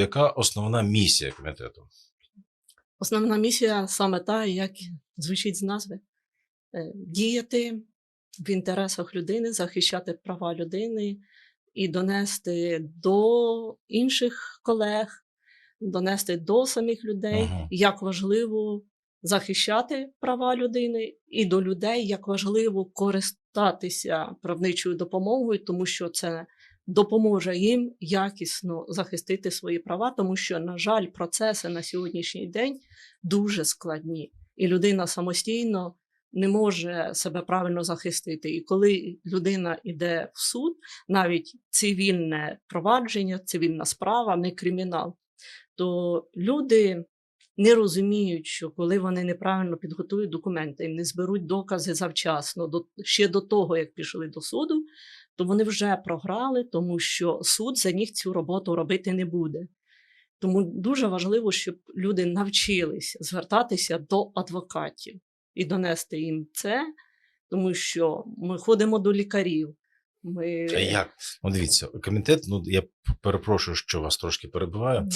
Яка основна місія комітету? Основна місія саме та, як звучить з назви: е, діяти в інтересах людини, захищати права людини і донести до інших колег, донести до самих людей, Мгм. як важливо захищати права людини, і до людей, як важливо користатися правничою допомогою, тому що це допоможе їм якісно захистити свої права, тому що, на жаль, процеси на сьогоднішній день дуже складні, і людина самостійно не може себе правильно захистити. І коли людина йде в суд, навіть цивільне провадження, цивільна справа, не кримінал, то люди не розуміють, що коли вони неправильно підготують документи і не зберуть докази завчасно, до, ще до того, як пішли до суду, то вони вже програли, тому що суд за них цю роботу робити не буде. Тому дуже важливо, щоб люди навчились звертатися до адвокатів і донести їм це, тому що ми ходимо до лікарів. Ми... А як? Ну, дивіться, комітет, ну я перепрошую, що вас трошки перебиваю.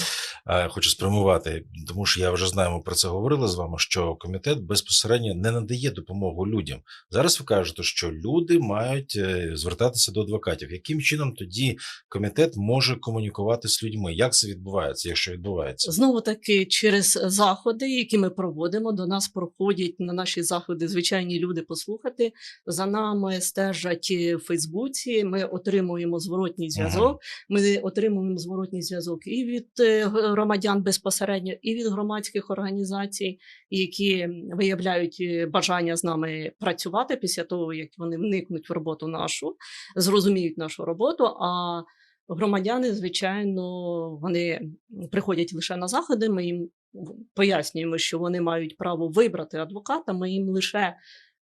Е, Хочу спрямувати, тому що я вже знаю, ми про це говорили з вами, що комітет безпосередньо не надає допомогу людям. Зараз ви кажете, що люди мають е, звертатися до адвокатів. Яким чином тоді комітет може комунікувати з людьми? Як це відбувається, якщо відбувається? Знову таки, через заходи, які ми проводимо, до нас проходять на наші заходи звичайні люди послухати. За нами стежать в Фейсбуці. Ми отримуємо зворотній зв'язок. Ми отримуємо зворотній зв'язок і від е, громадян безпосередньо, і від громадських організацій, які виявляють е, бажання з нами працювати після того, як вони вникнуть в роботу нашу, зрозуміють нашу роботу. А громадяни, звичайно, вони приходять лише на заходи. Ми їм пояснюємо, що вони мають право вибрати адвоката. Ми їм лише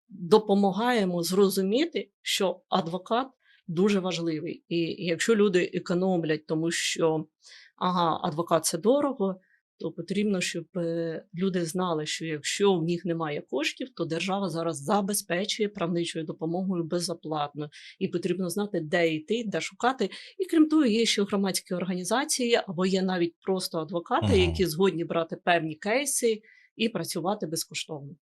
допомагаємо зрозуміти, що адвокат дуже важливий. І якщо люди економлять, тому що ага, адвокат це дорого, то потрібно, щоб е, люди знали, що якщо в них немає коштів, то держава зараз забезпечує правничою допомогою безоплатно. І потрібно знати, де йти, де шукати. І крім того, є ще громадські організації або є навіть просто адвокати, які згодні брати певні кейси і працювати безкоштовно.